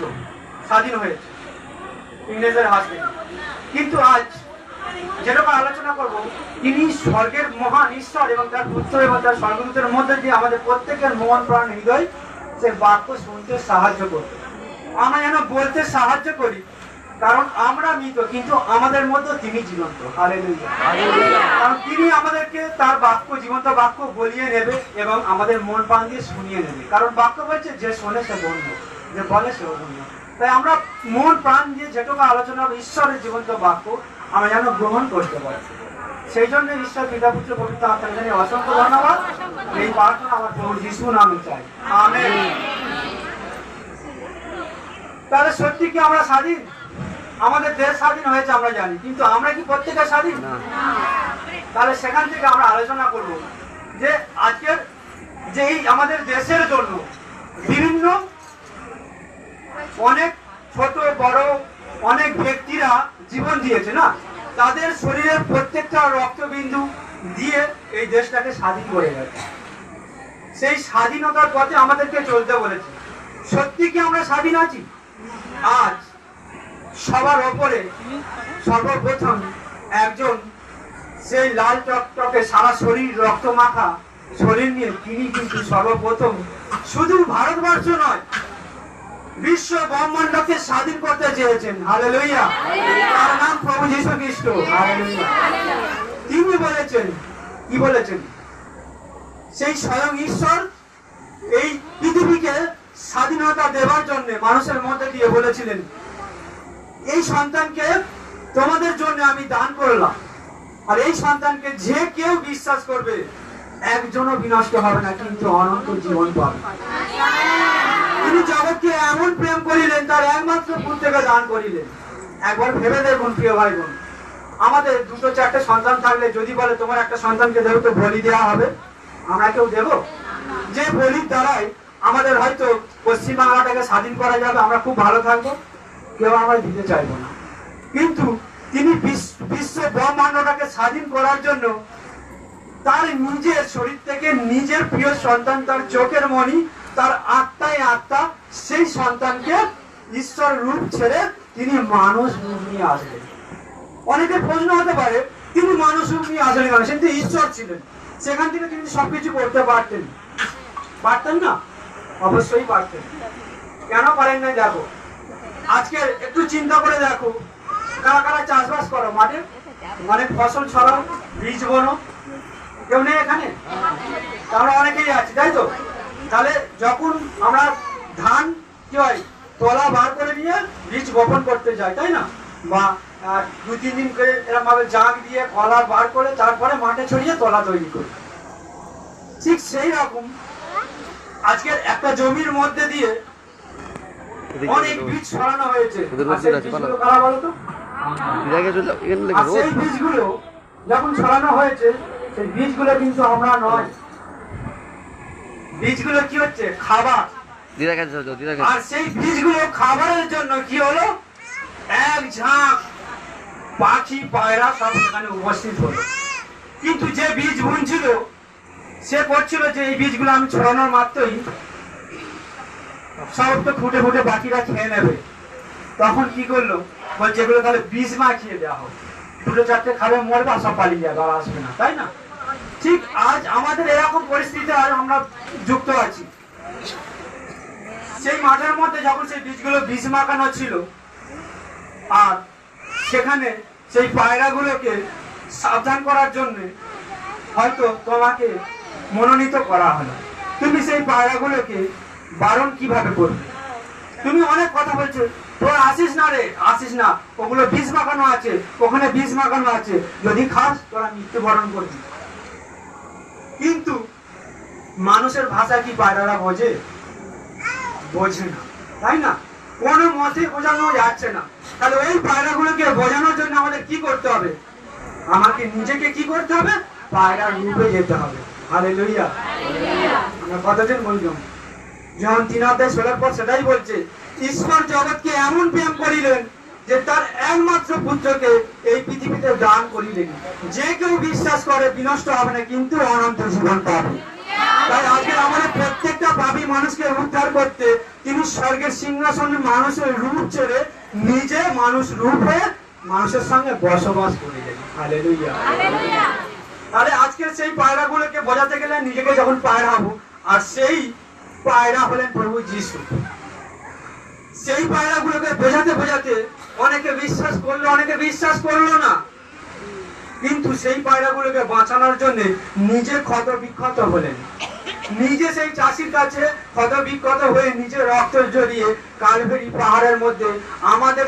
বিশ্ব স্বাধীন হয়েছে। ইংরেজের হাত থেকে কিন্তু আজ যেরকম আলোচনা করব, তিনি স্বর্গের মহান ঈশ্বর এবং তার পুত্র এবং তার স্বর্গদূতের মধ্যে দিয়ে আমাদের প্রত্যেকের মন প্রাণ হৃদয় সে বাক্য শুনতে সাহায্য করবে। আমরা যেন বলতে সাহায্য করি, কারণ আমরা মৃত, কিন্তু আমাদের মধ্যে তিনি জীবন্ত। কারণ তিনি আমাদেরকে তার বাক্য, জীবন্ত বাক্য বলিয়ে নেবে এবং আমাদের মন প্রাণ দিয়ে শুনিয়ে নেবে। কারণ বাক্য বলছে, যে শোনে সে বন্য যে বলে সে বন্য তাই আমরা মন প্রাণ দিয়ে যেটুকু আলোচনা হবে ঈশ্বরের জীবন্ত বাক্য আমরা যেন গ্রহণ করতে পারি। সেই জন্য ঈশ্বর পিতা পুত্র পবিত্র আত্মাকে জানিয়ে অসংখ্য ধন্যবাদ। এই প্রার্থনা আমার প্রভু যিশু নামে চাই। আমেন। তাহলে সত্যি কি আমরা স্বাধীন? আমাদের দেশ স্বাধীন হয়েছে আমরা জানি। কিন্তু আমরা কি প্রত্যেকে স্বাধীন? তাহলে সেখান থেকে আমরা আলোচনা করব যে আজকের যে এই আমাদের দেশের জন্য বিভিন্ন অনেক ছোট, বড় অনেক ব্যক্তিরা জীবন দিয়েছে, না? তাদের শরীরের প্রত্যেকটা রক্তবিন্দু দিয়ে এই দেশটাকে স্বাধীন করে গেছে। সেই স্বাধীনতার পথে আমাদেরকে চলতে বলেছে। সত্যি কি আমরা স্বাধীন আছি? আজ সবার ওপরে সর্বপ্রথম একজন সেই লাল টকটকে সারা শরীর রক্ত মাখা শরীর নিয়ে তিনি কিন্তু সর্বপ্রথম শুধু ভারতবর্ষ নয় বিশ্ব ব্রহ্মাণ্ডকে স্বাধীন করতে চেয়েছেন। হালে লইয়া তার নাম প্রভু যীশু খ্রিস্ট। তিনি বলেছেন কি বলেছেন? সেই স্বয়ং ঈশ্বর এই পৃথিবীকে স্বাধীনতা দেওয়ার জন্য মানুষের মধ্যে দিয়ে বলেছিলেন এই সন্তানকে তোমাদের জন্য আমি দান করলাম। আর এই সন্তানকে যে কেউ বিশ্বাস করবে একজনও বিনষ্ট হবে না কিন্তু অনন্ত জীবন পাবে। তিনি জগৎকে এমন প্রেম করিলেন, তার একমাত্র পুত্রকে দান করিলেন। একবার ভেবে দেখুন, প্রিয় ভাই বোন আমাদের দুটো চারটে সন্তান থাকলে যদি বলে, তোমার একটা সন্তানকে দেবো, তো বলি দেওয়া হবে। আমরা কেউ দেব? যে বলির দ্বারাই আমাদের হয়তো পশ্চিম বাংলাটাকে স্বাধীন করা যাবে, আমরা খুব ভালো থাকব, কেউ আমরা দিতে চাইব না। কিন্তু তিনি বিশ্ব ব্রহ্মাণ্ডটাকে স্বাধীন করার জন্য তার নিজের শরীর থেকে নিজের প্রিয় সন্তান তার চোখের মণি তার আত্মায় আত্মা সেই সন্তানকে ঈশ্বর রূপ ছেড়ে তিনি মানুষ রূপ নিয়ে আসলেন অনেকে প্রশ্ন হতে পারে, তিনি মানুষ রূপ নিয়ে আসলেন কেন? সে তো ঈশ্বর ছিলেন। সেখান থেকে তিনি সবকিছু করতে পারতেন। পারতেন না? অবশ্যই পারতেন। কেন পারেন না দেখো। আজকে একটু চিন্তা করে দেখো। কারা কারা চাষবাস করো? মাঠে? মানে ফসল ছড়াও, বীজ বোনো। কেউ নেই এখানে? আমরা অনেকেই আছি, তাই তো? তাহলে যখন আমরা ধান কি হয় তোলা বার করে নিয়ে বীজ বপন করতে যাই তাই না? বা আহ, দু তিন দিন করে এরকম ভাবে জাগ দিয়ে কলা বার করে তারপরে মাঠে ছড়িয়ে তলা তৈরি করি। ঠিক সেই রকম আজকের একটা জমির মধ্যে দিয়ে অনেক বীজ ছড়ানো হয়েছে। সেই বীজগুলো যখন ছড়ানো হয়েছে সেই বীজগুলো কিন্তু আমরা নয় বীজগুলো কি হচ্ছে? খাবার। আর সেই বীজগুলো খাবারের জন্য কি হলো? এক ঝাঁক পাখি পায়রা সব সেখানে উপস্থিত হলো। কিন্তু যে বীজ বুনছিল সে করছিল যে এই বীজগুলো আমি ছড়ানোর মাত্রই সব তো ফুটে ফুটে বাকিরা খেয়ে নেবে। তখন কি করল? বলছে এগুলো তাহলে বীজ মাখিয়ে দেওয়া হোক। দুটো চারটে খাবে মরবে আর সব পালিয়ে যাবে আর আসবে না। তাই না? ঠিক আজ আমাদের এরকম পরিস্থিতি আজ আমরা যুক্ত আছি। সেই মাঠের মধ্যে যখন সেই বীজগুলো বীজ মাখানো ছিল, আর সেখানে সেই পায়রাগুলোকে সাবধান করার জন্য হয়তো তোমাকে মনোনীত করা হলো। তুমি সেই পায়রাগুলোকে বারণ কীভাবে করবে? তুমি অনেক কথা বলছো, তোর আসিস না রে, আসিস না। ওগুলো বীজ মাখানো আছে, ওখানে বীজ মাখানো আছে। যদি খাস, তোরা মৃত্যুবরণ করবি। কিন্তু মানুষের ভাষা কি পায়রারা বোঝে? বোঝে না। তাই না? কোনো মতে বোঝানো যাচ্ছে না। তাহলে ওই পায়রাগুলোকে বোঝানোর জন্য আমাদের কি করতে হবে? আমাকে নিজেকে কি করতে হবে? পায়রার রূপে যেতে হবে। আরে লইয়া আমরা কতজন বললাম যখন তিন অধ্যায় ষোলোর পর সেটাই বলছে ঈশ্বর জগৎকে এমন প্রেম করিলেন যে তার একমাত্র পুত্রকে এই পৃথিবীতে দান করিলেন। যে কেউ বিশ্বাস করে বিনষ্ট হবে না কিন্তু অনন্ত জীবন পাবে। তাই আজকে আমাদের প্রত্যেকটা পাপী মানুষকে উদ্ধার করতে তিনি স্বর্গের সিংহাসনে মানুষের রূপ ছেড়ে নিজে মানুষ রূপ মানুষের সঙ্গে বসবাস করে গেলেন হালেলুইয়া তাহলে আজকের সেই পায়রাগুলোকে বোঝাতে গেলে নিজেকে যখন পায়রা হব আর সেই পায়রা হলেন প্রভু যিশু। সেই পায়রাগুলোকে বোঝাতে বোঝাতে অনেকে বিশ্বাস করল, অনেকে বিশ্বাস করল না। কিন্তু সেই পায়রাগুলোকে বাঁচানোর জন্য নিজে ক্ষত বিক্ষত হলেন। নিজে সেই চাষির কাছে ক্ষত বিক্ষত হয়ে নিজে রক্ত জড়িয়ে কালভেরি পাহাড়ের মধ্যে আমাদের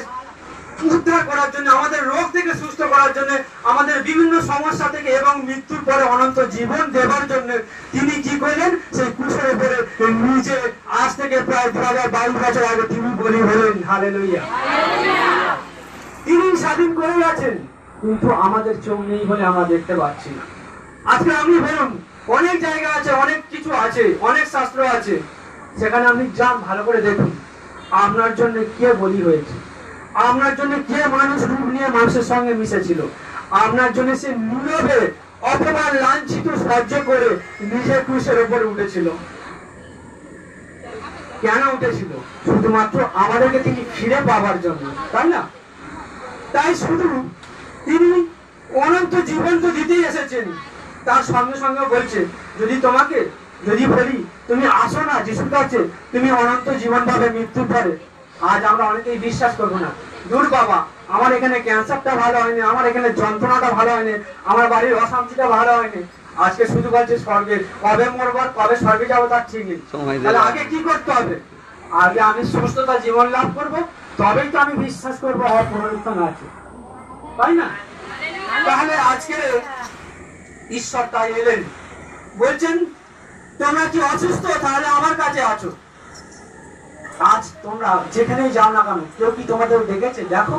উদ্ধার করার জন্য, আমাদের রোগ থেকে সুস্থ করার জন্য, আমাদের বিভিন্ন সমস্যা থেকে এবং মৃত্যুর পরে অনন্ত জীবন দেবার জন্য তিনি কি করলেন? সেই কুশের উপরে নিজে আজ থেকে প্রায় দু হাজার বাইশ বছর আগে তিনি বলি হলেন হালে লইয়া তিনি স্বাধীন করে গেছেন, কিন্তু আমাদের চোখ নেই বলে আমরা দেখতে পাচ্ছি না। আজকে আপনি বলুন, অনেক জায়গা আছে, অনেক কিছু আছে, অনেক শাস্ত্র আছে, সেখানে আপনি যান, ভালো করে দেখুন, আপনার জন্য কে বলি হয়েছে? আপনার জন্য কে মানুষ, রূপ নিয়ে মানুষের সঙ্গে মিশেছিল? আপনার জন্য সে নীরবে, অপমান, লাঞ্ছিত, সহ্য করে নিজের ক্রুশের উপরে উঠেছিল। কেন উঠেছিল? শুধুমাত্র আমাদেরকে তিনি ফিরে পাবার জন্য, তাই না? তাই শুধু তিনি অনন্ত জীবন তো দিতেই এসেছেন। তার সঙ্গে সঙ্গে বলছে, যদি তোমাকে, যদি বলি, তুমি আসো না, যিশুর কাছে, তুমি অনন্ত জীবন পাবে মৃত্যুর পরে। আজ আমরা অনেকেই বিশ্বাস করব না। দূর বাবা আমার এখানে ক্যান্সারটা ভালো হয়নি আমার এখানে যন্ত্রণাটা ভালো হয়নি আমার বাড়ির অশান্তিটা ভালো হয়নি। আজকে শুধু বলছে স্বর্গে কবে মরবার কবে স্বর্গে যাব তার ঠিক নেই। তাহলে আগে কি করতে হবে? আগে আমি সুস্থতা জীবন লাভ করব তবেই তো আমি বিশ্বাস করব আমার পুনরুত্থান আছে। তাই না? তাহলে আজকে ঈশ্বর তাই এলেন। বলছেন তোমরা কি অসুস্থ? তাহলে আমার কাছে আছো। আজ তোমরা যেখানেই যাও না কেন, কেউ কি তোমাদের দেখেছে দেখো,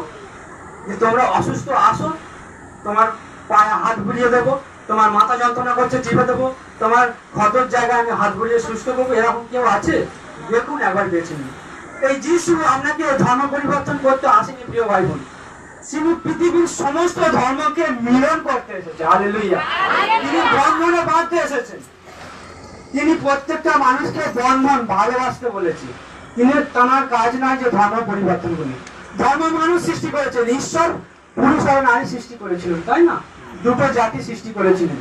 যে তোমরা অসুস্থ আসো, তোমার পায়ে হাত বুলিয়ে দেবো, তোমার মাথা যন্ত্রণা করছে, চিপে দেবো, তোমার ক্ষতর জায়গায় আমি হাত বুলিয়ে সুস্থ করব, এরকম কেউ আছে? দেখুন একবার বেছে নিন। এই যিশু আপনাকে ধর্ম পরিবর্তন করতে আসেনি, প্রিয় ভাই বোন তিনি পৃথিবীর সমস্ত ধর্মকে মিলন করতে এসেছে। হালেলুইয়া তিনি বন্ধনে বাঁধতে এসেছেন। তিনি প্রত্যেকটা মানুষকে বন্ধন, ভালোবাসতে বলেছে তিনি তার কাজ নয় যে ধর্ম পরিবর্তন করি। ধর্ম মানুষ সৃষ্টি করেছেন, ঈশ্বর, পুরুষ আর নারী সৃষ্টি করেছিলেন, তাই না? দুটো জাতি সৃষ্টি করেছিলেন।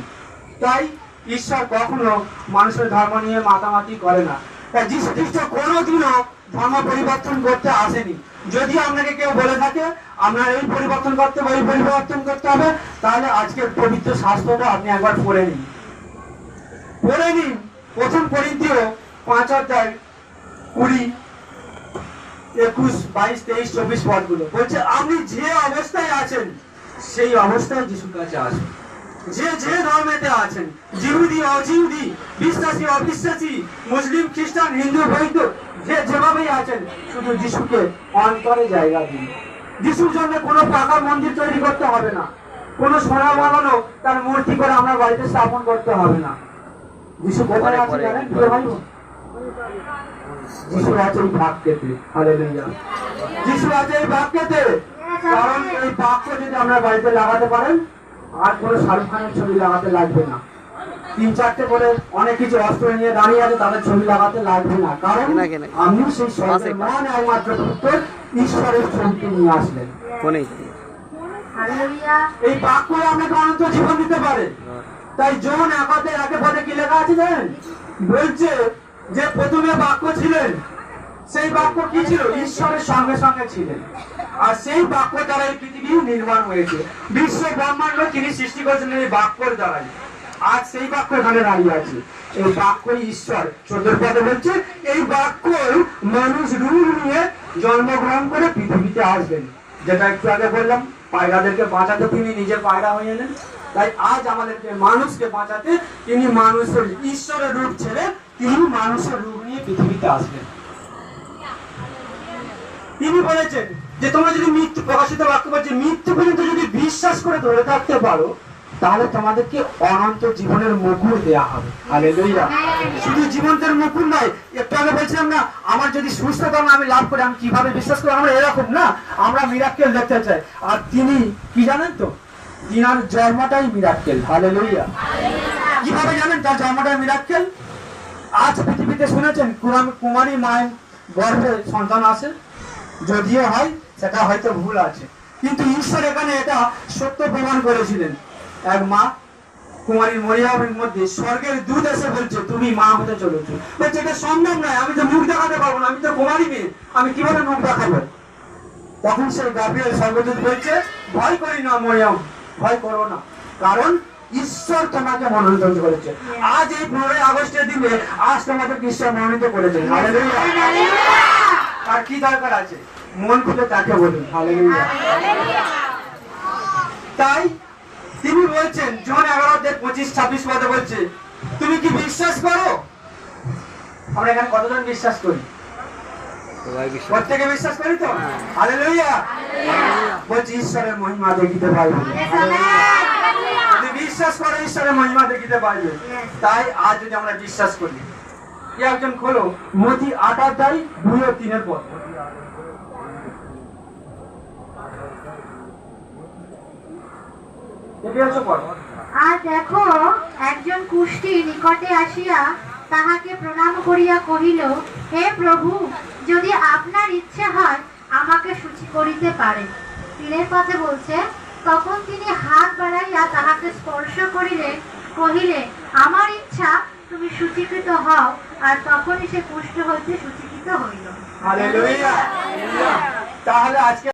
তাই ঈশ্বর কখনো মানুষের ধর্ম নিয়ে মাতামাতি করে না। তাই যীশু খ্রিস্ট কোনোদিনও ধর্ম পরিবর্তন করতে আসেনি। যদি আপনাকে কেউ বলে থাকে, আপনার এই পরিবর্তন করতে হবে, ওই পরিবর্তন করতে হবে, তাহলে আজকের পবিত্র শাস্ত্রটা আপনি একবার পড়ে নিন। পড়ে নিন। প্রথম করিন্থীয় পাঁচ অধ্যায় কুড়ি। একুশ, বাইশ, তেইশ, চব্বিশ পদগুলো। বলছে, আপনি যে অবস্থায় আছেন, সেই অবস্থায় যিশুর কাছে আসুন। যে যে ধর্মেতে আছেন জিহুদি অজিহুদি বিশ্বাসী, অবিশ্বাসী, মুসলিম, খ্রিস্টান, হিন্দু বৈদ্য যে যেভাবেই আছেন, শুধু যিশুকে অন্তরে জায়গা দিন। যিশুর জন্য কোনো পাকা মন্দির তৈরি করতে হবে না। কোনো সোনা বানানো তার মূর্তি করে আমরা বাড়িতে স্থাপন করতে হবে না। যিশু কোথায় আছে জানেন? ভাই? যিশু আছে এই বাক্যেতে হালেলুয়া যিশু আছে এই বাক্যেতে কারণ এই বাক্য যদি আমরা বাড়িতে লাগাতে পারেন আর কোনো শাহরুখ খানের ছবি লাগাতে লাগবে না। তিন চারটে করে অনেক কিছু অস্ত্র নিয়ে দাঁড়িয়ে আছে তাদের ছবি লাগাতে লাগবে না। কারণ কেনা। সেই স্বর্গের মহান একমাত্র পুত্র ঈশ্বরের ছবিটি নিয়ে আসলেন। এই বাক্য আপনাকে অনন্ত জীবন দিতে পারে। তাই জন একাতে একে পদে কি লেখা আছে জানেন? বলছে যে প্রথমে বাক্য ছিলেন, সেই বাক্য কি ছিল? ঈশ্বরের সঙ্গে সঙ্গে ছিলেন। আর সেই বাক্য দ্বারা এই পৃথিবী নির্মাণ হয়েছে। বিশ্ব ব্রহ্মাণ্ড তিনি সৃষ্টি করেছেন এই বাক্যর দ্বারাই। আজ সেই বাক্য এখানে দাঁড়িয়ে আছে। এই বাক্যই ঈশ্বর। চোদ্দের পদে বলছে, এই বাক্যই মানুষ রূপ নিয়ে জন্মগ্রহণ করে পৃথিবীতে আসবেন। যেটা একটু আগে বললাম, পায়রাদেরকে বাঁচাতে তিনি নিজে পায়রা হয়ে এলেন। তাই আজ আমাদেরকে মানুষকে বাঁচাতে তিনি মানুষের ঈশ্বরের রূপ ছেড়ে তিনি মানুষের রূপ নিয়ে পৃথিবীতে আসবেন। তিনি বলেছেন যে, তোমরা যদি মৃত্যু, প্রকাশিত বাক্য বলছে, মৃত্যু পর্যন্ত যদি বিশ্বাস করে ধরে থাকতে পারো, তাহলে তোমাদেরকে অনন্ত জীবনের মুকুর দেয়া হবে। শুধু জীবন্তের মুকুর নয়, একটু আগে বলছিলাম না, আমার যদি সুস্থতা আমি লাভ করে, আমি কীভাবে বিশ্বাস করি আমরা এরকম না, আমরা মিরাক্কেল দেখতে চাই। আর তিনি কি জানেন তো? তিনার জন্মটাই মিরাক্কেল হালেলুয়া কীভাবে জানেন? তার জন্মটাই মিরাক্কেল আজ পৃথিবীতে শুনেছেন কুমারী মায়ের গর্ভে সন্তান আসে যদিও হয়, সেটা হয়তো ভুল আছে। কিন্তু ঈশ্বর এখানে এটা সত্য প্রমাণ করেছিলেন। এক মা, কুমারী মরিয়ামের মধ্যে স্বর্গের দুধ এসে বলছে, তুমি মা হতে চলেছো। বলছে, এটা সম্ভব নয়, আমি তো মুখ দেখাতে পারব না, আমি তো কুমারী মেয়ে, আমি কীভাবে মুখ দেখাবো? তখন সেই গাব্রিয়েল স্বর্গদূত বলছে, ভয় করি না মরিয়াম, ভয় করো না। কারণ ঈশ্বর তোমাকে মনোনীত করেছে। আজ এই পনেরোই আগস্টের দিনে আজ তোমাকে ঈশ্বর মনোনীত হালেলুয়া আর কি দরকার আছে? মন খুলে তাকে বলুন। তাই তিনি বলছেন জন এগারোতে পঁচিশ ছাব্বিশ পদে বলছে তুমি কি বিশ্বাস করো? আমরা এখানে কতজন বিশ্বাস করি? প্রত্যেকে বিশ্বাস করি তো? হালেলুয়া বলছি ঈশ্বরের মহিমা দেখিতে যদি বিশ্বাস করে ঈশ্বরের মহিমা দেখিতে পাইবে। তাই আজ যদি আমরা বিশ্বাস করি কি একজন খোলো? মতি আটার তাই দুই ও তিনের পর। আর দেখো একজন কুষ্টি নিকটে আসিয়া তাহাকে প্রণাম করিয়া কহিল হে প্রভু যদি আপনার ইচ্ছে হয় আমাকে সূচি করিতে পারে। তিনের পথে বলছে তখন তিনি হাত বাড়াইয়া তাহাকে স্পর্শ করিলে কহিলে আমার ইচ্ছা তুমি সূচীকৃত হও। আর তখনই সে পুষ্ট হইতে সূচীকৃত হইল। তাহলে আজকে